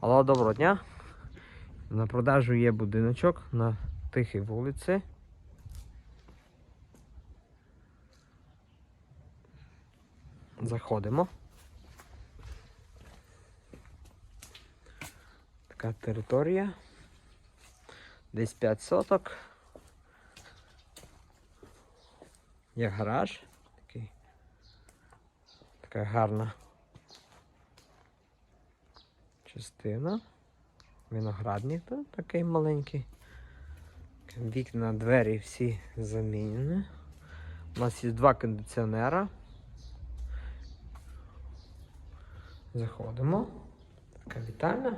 Алло, доброго дня. На продажу є будиночок на тихій вулиці. Заходимо. Така територія. Десь 5 соток. Є гараж. Такий. Така гарна частина. Виноградник тут такий маленький. Вікна, двері всі замінені. У нас є два кондиціонера. Заходимо. Така вітальня.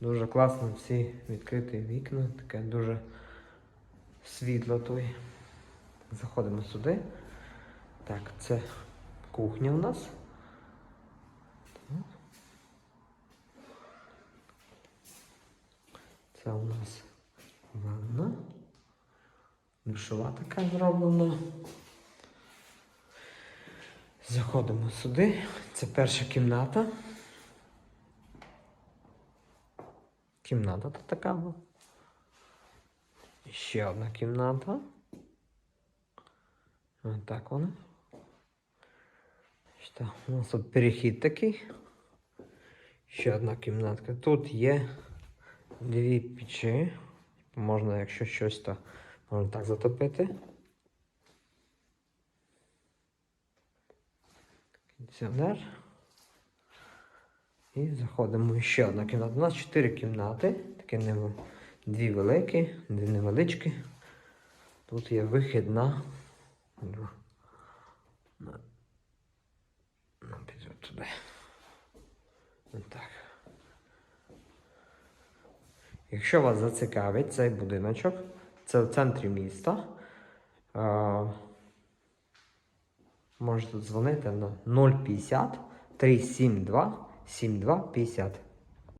Дуже класно всі відкриті вікна, таке дуже світло тут. Заходимо сюди. Так, це кухня у нас. Це у нас ванна. Душова така зроблена. Заходимо сюди. Це перша кімната. Кімната тут така була. Ще одна кімната. Ось так вона. Що, у нас тут перехід такий. Ще одна кімнатка. Тут є дві печі. Можна, якщо щось, то можна так затопити. Кондиціонер. І заходимо ще одна кімната. У нас чотири кімнати. Такі дві великі, дві невеличкі. Тут є вихід на. на, піду туди. Так. Якщо вас зацікавить цей будиночок, це в центрі міста. Е, можете дзвонити на 050 372 7250.